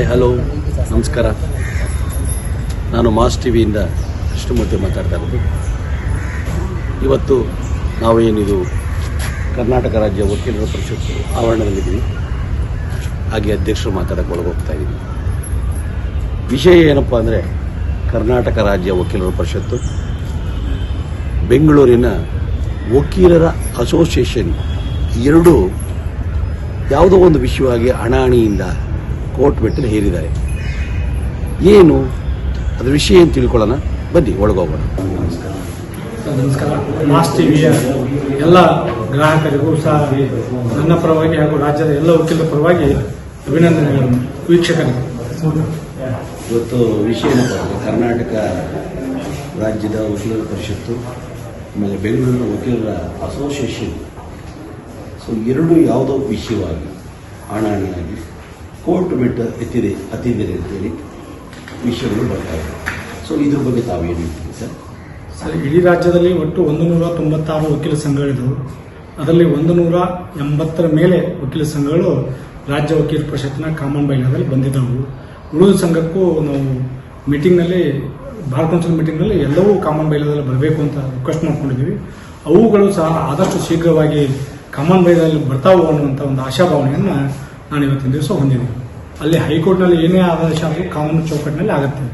Hi, hello, ನಮಸ್ಕಾರ. ನಾನು mass T ವಿಯಿಂದ ಕೃಷ್ಣಮೂರ್ತಿ ಮಾತಾಡ್ತಾ ಇರೋದು. ಇವತ್ತು ನಾವು ಏನಿದು ಕರ್ನಾಟಕ ರಾಜ್ಯ ವಕೀಲರ ಪರಿಷತ್ ಆವರಣದಲ್ಲಿದ್ದೀವಿ. ಹಾಗೆ ಅಧ್ಯಕ್ಷರು ಮಾತಾಡೋಕ್ಕೆ ಒಳಗೋಗ್ತಾ ಇದ್ದೀವಿ. ವಿಷಯ ಏನಪ್ಪ ಅಂದರೆ ಕರ್ನಾಟಕ ರಾಜ್ಯ ವಕೀಲರ ಪರಿಷತ್ತು ಬೆಂಗಳೂರಿನ ವಕೀಲರ ಅಸೋಸಿಯೇಷನ್ ಎರಡೂ ಯಾವುದೋ ಒಂದು ವಿಷಯವಾಗಿ ಹಣಾಹಣಿಯಿಂದ ಕೋರ್ಟ್ ಮೆಟ್ಟಿಲು ಹೇರಿದ್ದಾರೆ. ಏನು? ಅದರ ವಿಷಯ ಏನು ತಿಳ್ಕೊಳ್ಳೋಣ? ಬನ್ನಿ ಒಳಗೋಗೋಣ. ನಮಸ್ಕಾರ. ಮಾಸ್ ಟಿವಿಯ ಎಲ್ಲ ಗ್ರಾಹಕರಿಗೂ ಸಹ ನನ್ನ ಪರವಾಗಿ ಹಾಗೂ ರಾಜ್ಯದ ಎಲ್ಲ ವಕೀಲರ ಪರವಾಗಿ ಅಭಿನಂದನೆಗಳನ್ನು ವೀಕ್ಷಕರಿಗೆ. ಇವತ್ತು ವಿಷಯ ಕರ್ನಾಟಕ ರಾಜ್ಯದ ವಕೀಲರ ಪರಿಷತ್ತು ಆಮೇಲೆ ಬೆಂಗಳೂರಿನ ವಕೀಲರ ಅಸೋಸಿಯೇಷನ್ ಸೊ ಎರಡು ಯಾವುದೋ ವಿಷಯವಾಗಿ ಹಣಾಹಣಿಯಾಗಿ ಕೋರ್ಟ್ ಬಿಟ್ಟು ಎತ್ತಿದೆ ಅಂತ ಅಂತೇಳಿ ವಿಷಯಗಳು ಬರ್ತಾ ಇದೆ. ಸೊ ಇದ್ರ ಬಗ್ಗೆ ತಾವೇನು ಹೇಳ್ತೀವಿ ಸರ್? ಸರ್, ಇಡೀ ರಾಜ್ಯದಲ್ಲಿ ಒಟ್ಟು ಒಂದು ನೂರ ತೊಂಬತ್ತಾರು ವಕೀಲ ಸಂಘಗಳಿದ್ದವು ಅದರಲ್ಲಿ ಒಂದು ನೂರ ಎಂಬತ್ತರ ಮೇಲೆ ವಕೀಲ ಸಂಘಗಳು ರಾಜ್ಯ ವಕೀಲ ಪರಿಷತ್ತಿನ ಕಾಮನ್ ಬೈಲಾದಲ್ಲಿ ಬಂದಿದ್ದವು. ಉಳಿದ ಸಂಘಕ್ಕೂ ನಾವು ಮೀಟಿಂಗ್ನಲ್ಲಿ ಬಾರ್ ಕೌನ್ಸಿಲ್ ಮೀಟಿಂಗ್ನಲ್ಲಿ ಎಲ್ಲವೂ ಕಾಮನ್ ಬೈಲಾದಲ್ಲಿ ಬರಬೇಕು ಅಂತ ರಿಕ್ವೆಸ್ಟ್ ಮಾಡ್ಕೊಂಡಿದ್ದೀವಿ. ಅವುಗಳು ಸಹ ಆದಷ್ಟು ಶೀಘ್ರವಾಗಿ ಕಾಮನ್ ಬೈಲಾದಲ್ಲಿ ಬರ್ತಾವು ಅನ್ನುವಂಥ ಒಂದು ಆಶಾಭಾವನೆಯನ್ನು ನಾನು ಇವತ್ತಿನ ದಿವಸ ಹೊಂದಿದ್ದೀನಿ ಅಲ್ಲಿ ಹೈಕೋರ್ಟ್ನಲ್ಲಿ ಏನೇ ಆದೇಶ ಆದರೂ ಕಾನೂನು ಚೌಕಟ್ಟಿನಲ್ಲಿ ಆಗುತ್ತೆ.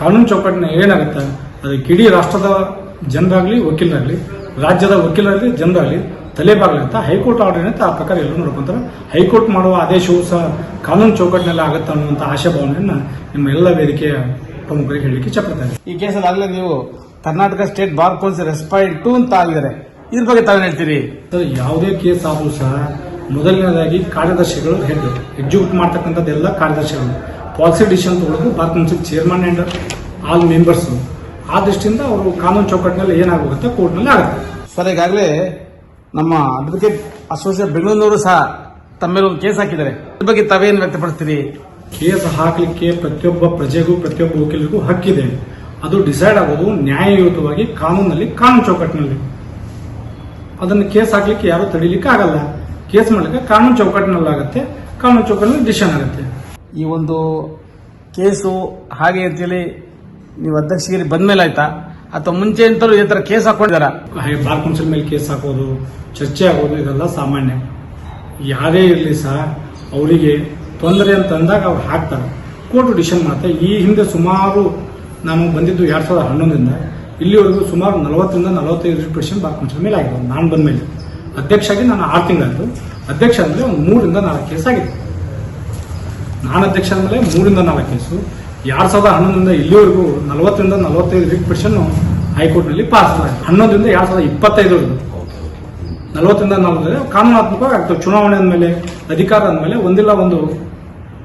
ಕಾನೂನು ಚೌಕಟ್ಟಿನ ಏನಾಗುತ್ತೆ? ಅದಕ್ಕೆ ಇಡೀ ರಾಷ್ಟ್ರದ ಜನರಾಗಲಿ ವಕೀಲರಾಗಲಿ ರಾಜ್ಯದ ವಕೀಲರಾಗಲಿ ಜನರಾಗಲಿ ತಲೆಬಾಗಲಿ ಅಂತ ಹೈಕೋರ್ಟ್ ಆರ್ಡರ್ ಏನಂತ ಆ ಪ್ರಕಾರ ಎಲ್ಲರೂ ನೋಡ್ಕೊಂತಾರೆ. ಹೈಕೋರ್ಟ್ ಮಾಡುವ ಆದೇಶವು ಸಹ ಕಾನೂನು ಚೌಕಟ್ಟಿನಲ್ಲಿ ಆಗುತ್ತೆ ಅನ್ನುವಂಥ ಆಶಾಭಾವನೆಯನ್ನು ನಿಮ್ಮ ಎಲ್ಲ ವೇದಿಕೆಯ ಪ್ರಮುಖರಿಗೆ ಹೇಳಲಿಕ್ಕೆ ಇಚ್ಛಪಡ್ತಾರೆ ಈ ಕೇಸಲ್ಲಿ ಆಗಲೇ ನೀವು ಕರ್ನಾಟಕ ಸ್ಟೇಟ್ ಬಾರ್ ಕೌನ್ಸಿಲ್ ರೆಸ್ಪೈಡ್ ಟು ಅಂತ ಆಗಿದ್ದಾರೆ. ಇದ್ರ ಬಗ್ಗೆ ತಾವೇನು ಹೇಳ್ತೀರಿ? ಯಾವುದೇ ಕೇಸ್ ಆದರೂ ಸಹ ಮೊದಲನೇದಾಗಿ ಕಾರ್ಯದರ್ಶಿಗಳು ಹೆಡ್ ಎಕ್ಸಿಕ್ಯೂಟ್ ಮಾಡ್ತಕ್ಕಂಥದ್ದೆಲ್ಲ ಕಾರ್ಯದರ್ಶಿಗಳು. ಪಾಲಿಸಿ ಡಿಸಿಷನ್ ತೊಗೊಳ್ಳೋದು ಭಾರತ ಚೇರ್ಮನ್ ಆ್ಯಂಡ್ ಆಲ್ ಮೆಂಬರ್ಸು ಆ ದೃಷ್ಟಿಯಿಂದ ಅವರು ಕಾನೂನು ಚೌಕಟ್ಟಿನಲ್ಲಿ ಏನಾಗುತ್ತೆ ಕೋರ್ಟ್ನಲ್ಲಿ ಆಗುತ್ತೆ. ಸರ್ ಈಗಾಗಲೇ ನಮ್ಮ ಅಡ್ವೊಕೇಟ್ ಅಸೋಸಿಯೇಟ್ ಬೆಂಗಳೂರಿನವರು ಸಹ ತಮ್ಮ ಮೇಲೆ ಒಂದು ಕೇಸ್ ಹಾಕಿದ್ದಾರೆ. ಅದ್ರ ಬಗ್ಗೆ ತಾವೇನು ವ್ಯಕ್ತಪಡಿಸ್ತೀರಿ? ಕೇಸ್ ಹಾಕಲಿಕ್ಕೆ ಪ್ರತಿಯೊಬ್ಬ ಪ್ರಜೆಗೂ ಪ್ರತಿಯೊಬ್ಬ ವಕೀಲರಿಗೂ ಹಕ್ಕಿದೆ. ಅದು ಡಿಸೈಡ್ ಆಗೋದು ನ್ಯಾಯಯುತವಾಗಿ ಕಾನೂನಲ್ಲಿ ಕಾನೂನು ಚೌಕಟ್ಟಿನಲ್ಲಿ. ಅದನ್ನು ಕೇಸ್ ಹಾಕಲಿಕ್ಕೆ ಯಾರು ತಡಿಲಿಕ್ಕೆ ಆಗಲ್ಲ. ಕೇಸ್ ಮಾಡಲಿಕ್ಕೆ ಕಾನೂನು ಚೌಕಟ್ಟಿನಲ್ಲಿ ಆಗುತ್ತೆ ಕಾನೂನು ಚೌಕಟ್ಟಿನಲ್ಲಿ ಡಿಸಿಷನ್ ಆಗುತ್ತೆ. ಈ ಒಂದು ಕೇಸು ಹಾಗೆ ಅಂತೇಳಿ ನೀವು ಅಧ್ಯಕ್ಷಗಿರಿ ಬಂದ್ಮೇಲೆ ಆಯ್ತಾ ಅಥವಾ ಮುಂಚೆ ಅಂತಲೂ ಈ ಥರ ಕೇಸ್ ಹಾಕೊಂಡಿದಾರ ಬಾರ್ ಕೌನ್ಸಿಲ್ ಮೇಲೆ ಕೇಸ್ ಹಾಕೋದು ಚರ್ಚೆ ಆಗೋದು ಇದೆಲ್ಲ ಸಾಮಾನ್ಯ. ಯಾರೇ ಇರಲಿ ಸಹ ಅವರಿಗೆ ತೊಂದರೆ ಅಂತ ಅಂದಾಗ ಅವ್ರು ಹಾಕ್ತಾರೆ. ಕೋರ್ಟ್ ಡಿಸಿಷನ್ ಮಾಡುತ್ತೆ ಈ ಹಿಂದೆ ಸುಮಾರು ನಾನು ಬಂದಿದ್ದು ಎರಡು ಸಾವಿರದ ಹನ್ನೊಂದರಿಂದ ಇಲ್ಲಿವರೆಗೂ ಸುಮಾರು ನಲವತ್ತರಿಂದ ನಲವತ್ತೈದು ಪರ್ಸೆಂಟ್ ಬಾರ್ ಕೌನ್ಸಿಲ್ ಮೇಲೆ ಆಗಿದೆ ನಾನು ಬಂದ ಮೇಲೆ ಅಧ್ಯಕ್ಷ ಆಗಿ ನಾನು ಆರು ತಿಂಗಳಾಯ್ತು. ಅಧ್ಯಕ್ಷ ಅಂದ್ರೆ ಒಂದು ಮೂರಿಂದ ನಾಲ್ಕು ಕೇಸ್ ಆಗಿದೆ. ನಾನು ಅಧ್ಯಕ್ಷ ಆದ್ಮೇಲೆ ಮೂರಿಂದ ನಾಲ್ಕು ಕೇಸು. ಎರಡ್ ಸಾವಿರದ ಹನ್ನೊಂದರಿಂದ ಇಲ್ಲಿವರೆಗೂ ನಲವತ್ತರಿಂದ ನಲವತ್ತೈದು ರಿಟ್ ಪಿಟಿಷನ್ ಹೈಕೋರ್ಟ್ನಲ್ಲಿ ಪಾಸ್ ಆಗಿದೆ ಹನ್ನೊಂದರಿಂದ ಎರಡ್ ಸಾವಿರದ ಇಪ್ಪತ್ತೈದು ನಲವತ್ತರಿಂದ ನಲವತ್ತೈದು ಕಾನೂನಾತ್ಮಕವಾಗಿ ಆಗ್ತವೆ ಚುನಾವಣೆ ಅಂದಮೇಲೆ ಅಧಿಕಾರ ಅಂದಮೇಲೆ ಒಂದಿಲ್ಲ ಒಂದು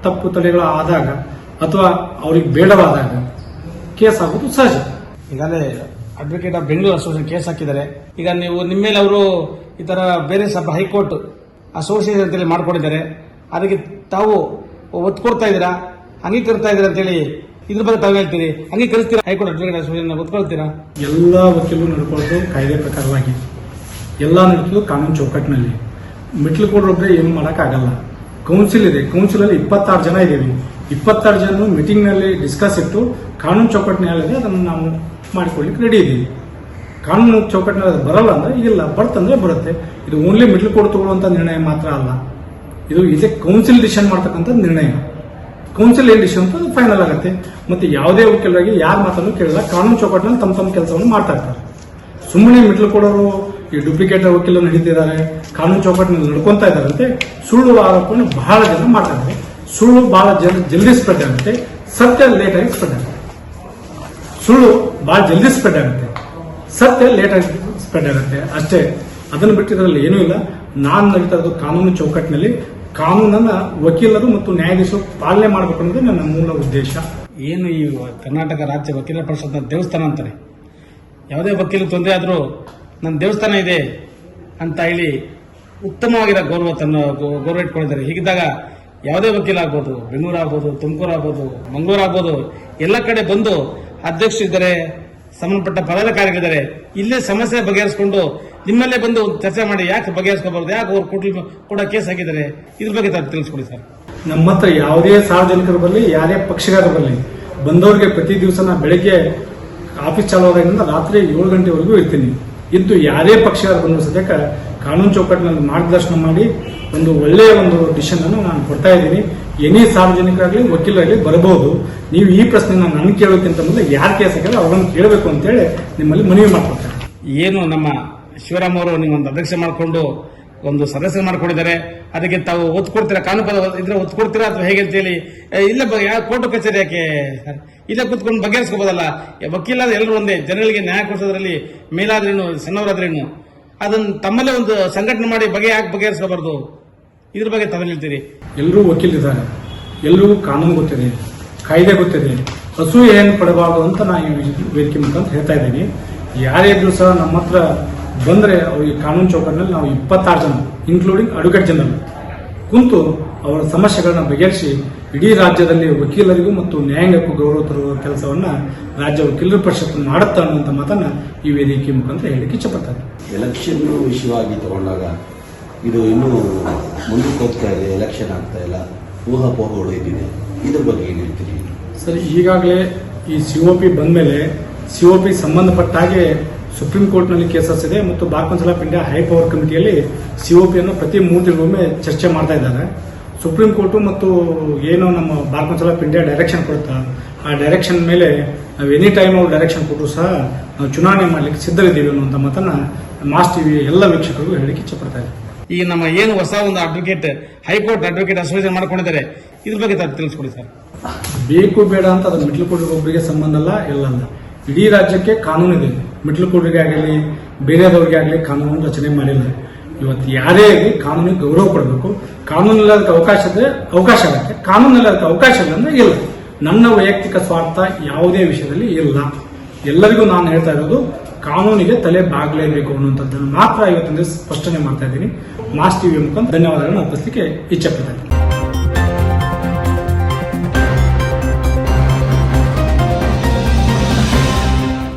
ತಪ್ಪು ತಡೆಗಳು ಆದಾಗ ಅಥವಾ ಅವ್ರಿಗೆ ಬೇಡವಾದಾಗ ಕೇಸ್ ಆಗೋದು ಸಹಜ. ಈಗಾಗಲೇ advocate of Bengaluru association case ಹಾಕಿದ್ದಾರೆ. ಈಗ ನೀವು ನಿಮ್ಮ ಮೇಲೆ ಅವರು ಈ ಥರ ಬೇರೆ ಸಬ್ ಹೈಕೋರ್ಟ್ ಅಸೋಸಿಯೇಷನ್ ಅಂತೇಳಿ ಮಾಡಿಕೊಂಡಿದ್ದಾರೆ. ಅದಕ್ಕೆ ತಾವು ಒತ್ತು ಕೊಡ್ತಾ ಇದ್ದೀರಾ? ಅಂಗೀಕರಿಸ್ತಾ ಇದ್ದೀರಾ ಅಂತೇಳಿ ಇದ್ರ ಬಗ್ಗೆ ತಾವು ಹೇಳ್ತೀರಿ? ಅಂಗೀಕರಿಸ್ತೀರಾ? ಹೈಕೋರ್ಟ್ ಅಡ್ವೊಕೇಟ್ ಅಸೋಸಿಯೇಷನ್ ಒತ್ಕೊಳ್ತೀರಾ? ಎಲ್ಲ ವಕೀಲರು ನಡ್ಕೊಳ್ಳೋದು ಕಾಯ್ದೆ ಪ್ರಕಾರವಾಗಿ. ಎಲ್ಲ ನಡೆಸೋದು ಕಾನೂನು ಚೌಕಟ್ಟಿನಲ್ಲಿ. ಮೆಟ್ಲು ಕೊಡ್ರೆ ಏನು ಮಾಡೋಕ್ಕಾಗಲ್ಲ. ಕೌನ್ಸಿಲ್ ಇದೆ. ಕೌನ್ಸಿಲ್ ಅಲ್ಲಿ ಇಪ್ಪತ್ತಾರು ಜನ ಇದ್ದೀವಿ. ಇಪ್ಪತ್ತಾರು ಜನ ಮೀಟಿಂಗ್ನಲ್ಲಿ ಡಿಸ್ಕಸ್ ಇಟ್ಟು ಕಾನೂನು ಚೌಕಟ್ಟಿನಲ್ಲಿ ಅದನ್ನು ನಾವು ಮಾಡಿಕೊಳ್ಳಿಕ್ಕೆ ರೆಡಿ ಇದ್ದೀವಿ. ಕಾನೂನು ಚೌಕಟ್ಟಿನಲ್ಲಿ ಅದು ಬರಲ್ಲ ಅಂದ್ರೆ ಇಲ್ಲ ಬರ್ತಂದ್ರೆ ಬರುತ್ತೆ. ಇದು ಓನ್ಲಿ ಮಿಡ್ಲ್ ಕೋರ್ಟ್ ತಗೊಳ್ಳುವಂತ ನಿರ್ಣಯ ಮಾತ್ರ ಅಲ್ಲ. ಇದು ಇದೇ ಕೌನ್ಸಿಲ್ ಡಿಸಿಷನ್ ಮಾಡ್ತಕ್ಕಂಥ ನಿರ್ಣಯ. ಕೌನ್ಸಿಲ್ ಏನ್ ಡಿಸಿಷನ್ ಅಂತ ಫೈನಲ್ ಆಗುತ್ತೆ. ಮತ್ತೆ ಯಾವುದೇ ವಕೀಲರಿಗೆ ಯಾರು ಮಾತನ್ನು ಕೇಳಲ್ಲ. ಕಾನೂನು ಚೌಕಟ್ಟಿನಲ್ಲಿ ತಮ್ಮ ತಮ್ಮ ಕೆಲಸವನ್ನು ಮಾಡ್ತಾ ಇರ್ತಾರೆ. ಸುಮ್ಮನೆ ಮಿಡ್ಲ್ ಕೊಡೋರು ಈ ಡೂಪ್ಲಿಕೇಟ್ ವಕೀಲರು ಹಿಡಿದಿದ್ದಾರೆ ಕಾನೂನು ಚೌಕಟ್ಟಿನಲ್ಲಿ ನಡ್ಕೊತಾ ಇದ್ದಾರಂತೆ. ಸುಳ್ಳು ಆರೋಪವನ್ನು ಬಹಳ ಜನ ಮಾಡ್ತಾರೆ ಸುಳ್ಳು ಬಹಳ ಜನ ಜಲ್ದಿ ಸ್ಪ್ರೆಡ್ ಆಗುತ್ತೆ. ಸತ್ಯ ಲೇಟ್ ಆಗಿ ಸ್ಪ್ರೆಡ್ ಆಗುತ್ತೆ. ಸುಳ್ಳು ಬಹಳ ಜಲ್ದಿ ಸ್ಪ್ರೆಡ್ ಆಗುತ್ತೆ. ಸತ್ಯ ಲೇಟ್ ಆಗಿ ಸ್ಪ್ರೆಡ್ ಆಗುತ್ತೆ. ಅಷ್ಟೇ, ಅದನ್ನು ಬಿಟ್ಟಿದ್ರಲ್ಲಿ ಏನೂ ಇಲ್ಲ. ನಾನು ನಡೀತಾ ಇರೋದು ಕಾನೂನು ಚೌಕಟ್ಟಿನಲ್ಲಿ. ಕಾನೂನನ್ನ ವಕೀಲರು ಮತ್ತು ನ್ಯಾಯಾಧೀಶರು ಪಾಲನೆ ಮಾಡಬೇಕು ಅನ್ನೋದು ನನ್ನ ಮೂಲ ಉದ್ದೇಶ. ಏನು ಈ ಕರ್ನಾಟಕ ರಾಜ್ಯ ವಕೀಲರ ಪರಿಷತ್ನ ದೇವಸ್ಥಾನ ಅಂತಾರೆ ಯಾವುದೇ ವಕೀಲ ತೊಂದರೆ ಆದರೂ ನನ್ನ ದೇವಸ್ಥಾನ ಇದೆ ಅಂತ ಹೇಳಿ ಉತ್ತಮವಾಗಿರೋ ಗೌರವ ತನ್ನ ಗೌರವ ಇಟ್ಕೊಂಡಿದ್ದಾರೆ. ಹೀಗಿದ್ದಾಗ ಯಾವುದೇ ವಕೀಲ ಆಗ್ಬೋದು ಬೆಂಗಳೂರು ಆಗ್ಬೋದು ತುಮಕೂರು ಆಗ್ಬೋದು ಮಂಗಳೂರು ಆಗ್ಬೋದು ಎಲ್ಲ ಕಡೆ ಬಂದು ಅಧ್ಯಕ್ಷರಿದ್ದಾರೆ. ಸಂಬಂಧಪಟ್ಟ ಪದಾಧಿಕಾರಿಗಳಿದ್ದಾರೆ ಇಲ್ಲೇ ಸಮಸ್ಯೆ ಬಗೆಹರಿಸಿಕೊಂಡು ನಿಮ್ಮಲ್ಲೇ ಬಂದು ಚರ್ಚೆ ಮಾಡಿ ಯಾಕೆ ಬಗೆಹರಿಸ್ಕೋಬಾರ್ದು? ಯಾಕೆ ಅವ್ರು ಕೊಟ್ಟು ಕೂಡ ಕೇಸ್ ಹಾಕಿದ್ದಾರೆ ಇದ್ರ ಬಗ್ಗೆ ತಿಳಿಸ್ಕೊಡಿ ಸರ್. ನಮ್ಮ ಹತ್ರ ಯಾವುದೇ ಸಾರ್ವಜನಿಕರು ಬರಲಿ, ಯಾರೇ ಪಕ್ಷಗಾರ ಬರಲಿ, ಬಂದವರಿಗೆ ಪ್ರತಿ ದಿವಸ ನಾ ಬೆಳಗ್ಗೆ ಆಫೀಸ್ ಚಾಲುವಾದಾಗಿಂದ ರಾತ್ರಿ ಏಳು ಗಂಟೆವರೆಗೂ ಇರ್ತೀನಿ. ಇದ್ದು ಯಾರೇ ಪಕ್ಷಗಾರ ಬಂದರೂ ಸದ್ಯಕ್ಕೆ ಕಾನೂನು ಚೌಕಟ್ಟಿನಲ್ಲಿ ಮಾರ್ಗದರ್ಶನ ಮಾಡಿ ಒಂದು ಒಳ್ಳೆಯ ಒಂದು ಡಿಸಿಷನ್ ನಾನು ಕೊಡ್ತಾ ಇದ್ದೀನಿ. ಎನಿ ಸಾರ್ವಜನಿಕರಾಗಲಿ ವಕೀಲರಾಗಲಿ ಬರಬಹುದು. ನೀವು ಈ ಪ್ರಶ್ನೆ ನಾನು ಕೇಳೋಕ್ಕಿಂತ ಮೊದಲು ಯಾರು ಕೇಸ್ ಹಾಕಿದ್ರೆ ಅವ್ರನ್ನ ಕೇಳಬೇಕು ಅಂತೇಳಿ ನಿಮ್ಮಲ್ಲಿ ಮನವಿ ಮಾಡ್ಕೊಡ್ತಾರೆ ಏನು ನಮ್ಮ ಶಿವರಾಮ್ ಅವರು ನಿಮ್ಮೊಂದು ಅಧ್ಯಕ್ಷ ಮಾಡಿಕೊಂಡು ಒಂದು ಸದಸ್ಯ ಮಾಡ್ಕೊಂಡಿದ್ದಾರೆ, ಅದಕ್ಕೆ ತಾವು ಒತ್ತು ಕೊಡ್ತೀರಾ ಕಾನೂನು ಇದ್ರೆ ಒತ್ತು ಕೊಡ್ತೀರಾ ಅಥವಾ ಹೇಗೆ ಅಂತೇಳಿ ಇಲ್ಲ ಯಾವ ಕೋರ್ಟ್ ಕಚೇರಿ ಯಾಕೆ? ಇಲ್ಲ ಕೂತ್ಕೊಂಡು ಬಗೆಹರಿಸ್ಕೋಬೋದಲ್ಲ. ವಕೀಲ ಎಲ್ಲರೂ ಒಂದೇ, ಜನಗಳಿಗೆ ನ್ಯಾಯ ಕೊಡಿಸೋದ್ರಲ್ಲಿ ಮೇಲಾದ್ರೇನು, ಸಣ್ಣವರಾದ್ರೇನು? ಅದನ್ನು ತಮ್ಮಲ್ಲೇ ಒಂದು ಸಂಘಟನೆ ಮಾಡಿ ಬಗೆ ಯಾಕೆ ಬಗೆಹರಿಸ್ಕೋಬಾರ್ದು. ಇದ್ರ ಬಗ್ಗೆ ತಮ್ಮಲ್ಲಿ ಹೇಳ್ತೀರಿ? ಎಲ್ಲರೂ ವಕೀಲರಿದ್ದಾರೆ. ಎಲ್ಲರಿಗೂ ಕಾನೂನು ಗೊತ್ತಿದೆ, ಕಾಯ್ದೆ ಗೊತ್ತಿದೆ. ಹಸು ಏನು ಪಡಬಾರ್ದು ಅಂತ ನಾನು ವೇದಿಕೆ ಮುಖಾಂತರ ಹೇಳ್ತಾ ಇದ್ದೀನಿ. ಯಾರೇ ಇದ್ರು ಸಹ ನಮ್ಮ ಹತ್ರ ಬಂದರೆ ಅವ್ರಿಗೆ ಕಾನೂನು ಚೌಕಟ್ಟಿನಲ್ಲಿ ನಾವು ಇಪ್ಪತ್ತಾರು ಜನ ಇನ್ಕ್ಲೂಡಿಂಗ್ ಅಡ್ವೊಕೇಟ್ ಜನರಲ್ ಕುಂತು ಅವರ ಸಮಸ್ಯೆಗಳನ್ನ ಬಗೆಹರಿಸಿ ಇಡೀ ರಾಜ್ಯದಲ್ಲಿ ವಕೀಲರಿಗೂ ಮತ್ತು ನ್ಯಾಯಾಂಗಕ್ಕೂ ಗೌರವ ತರುವ ಕೆಲಸವನ್ನ ರಾಜ್ಯ ವಕೀಲರ ಪರಿಷತ್ ಮಾಡುತ್ತಾ ಅನ್ನುವಂಥ ಮಾತನ್ನ ಈ ವೇದಿಕೆ ಮುಖಾಂತರ ಹೇಳಿಕೆ ಇಚ್ಛಪಡ್ತಾರೆ ಎಲೆಕ್ಷನ್ ವಿಷಯವಾಗಿ ತಗೊಂಡಾಗ ಇದು ಇನ್ನೂ ಮುಂದಕ್ಕೆ ಹೋಗ್ತಾ ಇದೆ ಎಲೆಕ್ಷನ್ ಆಗ್ತಾ ಇಲ್ಲ ಊಹಾಪೋಹಗಳು ಇದ್ದಿದೆ. ಇದ್ರ ಬಗ್ಗೆ ಏನು ಹೇಳ್ತೀರಿ? ಸರ್, ಈಗಾಗಲೇ ಈ ಸಿ ಒ ಪಿ ಬಂದಮೇಲೆ ಸಿ ಒ ಪಿ ಸಂಬಂಧಪಟ್ಟ ಹಾಗೆ ಸುಪ್ರೀಂ ಕೋರ್ಟ್ನಲ್ಲಿ ಕೇಸಸ್ ಇದೆ ಮತ್ತು bar council of high power ಕಮಿಟಿಯಲ್ಲಿ C O ಪಿಯನ್ನು ಪ್ರತಿ ಮೂರು ತಿಂಗಳಿಗೊಮ್ಮೆ ಚರ್ಚೆ ಮಾಡ್ತಾ ಇದ್ದಾರೆ. ಸುಪ್ರೀಂ ಕೋರ್ಟು ಮತ್ತು ಏನು ನಮ್ಮ bar council of India direction ಕೊಡುತ್ತಾ, ಆ ಡೈರೆಕ್ಷನ್ ಮೇಲೆ ನಾವು ಎನಿ ಟೈಮ್ ಅವ್ರು ಡೈರೆಕ್ಷನ್ ಕೊಟ್ಟರು ಸಹ ನಾವು ಚುನಾವಣೆ ಮಾಡಲಿಕ್ಕೆ ಸಿದ್ಧರಿದ್ದೀವಿ ಅನ್ನುವಂಥ ಮಾತನ್ನ ಮಾಸ್ ಟಿವಿ ಎಲ್ಲ ವೀಕ್ಷಕರಿಗೂ ಹೇಳಿಕ್ಕೆ ಇಷ್ಟಪಡ್ತಾ ಇದ್ದಾರೆ. ಈಗ ನಮ್ಮ ಏನು ಹೊಸ ಒಂದು ಅಡ್ವೊಕೇಟ್ ಹೈಕೋರ್ಟ್ ಅಡ್ವೊಕೇಟ್ ಅಸೋಸಿಯೇಷನ್ ಮಾಡ್ಕೊಂಡಿದ್ದಾರೆ, ಇದ್ರ ಬಗ್ಗೆ ತಿಳಿಸ್ಕೊಡಿ ಸರ್. ಬೇಕು ಬೇಡ ಅಂತ ಅದು ಮಿಟ್ಲು ಒಬ್ಬರಿಗೆ ಸಂಬಂಧ ಅಲ್ಲ ಇಲ್ಲ ಇಡೀ ರಾಜ್ಯಕ್ಕೆ ಕಾನೂನು ಇದೆ. ಮಿಟ್ಲು ಆಗಲಿ, ಬೇರೆಯವ್ರಿಗೆ ಆಗಲಿ ಕಾನೂನು ರಚನೆ ಮಾಡಿಲ್ಲ. ಇವತ್ತು ಯಾರೇ ಆಗಲಿ ಕಾನೂನಿಗೆ ಗೌರವ ಕೊಡಬೇಕು. ಕಾನೂನು ಇಲ್ಲದಕ್ಕೆ ಅವಕಾಶ ಇದ್ರೆ ಅವಕಾಶ ಆಗುತ್ತೆ. ಕಾನೂನು ಇಲ್ಲದಕ್ಕೆ ಅವಕಾಶ ಇಲ್ಲ ಅಂದ್ರೆ ಇಲ್ಲ. ನನ್ನ ವೈಯಕ್ತಿಕ ಸ್ವಾರ್ಥ ಯಾವುದೇ ವಿಷಯದಲ್ಲಿ ಇಲ್ಲ. ಎಲ್ಲರಿಗೂ ನಾನು ಹೇಳ್ತಾ ಇರೋದು ಕಾನೂನಿಗೆ ತಲೆ ಬಾಗಲೇಬೇಕು ಅನ್ನುವಂಥದ್ದನ್ನು ಮಾತ್ರ ಇವತ್ತೊಂದು ಸ್ಪಷ್ಟನೆ ಮಾಡ್ತಾ ಇದ್ದೀನಿ. ಮಾಸ್ ಟಿವಿ ಮುಖಾಂತರ ಧನ್ಯವಾದಗಳನ್ನು ಅರ್ಪಿಸಲಿಕ್ಕೆ ಇಚ್ಛೆ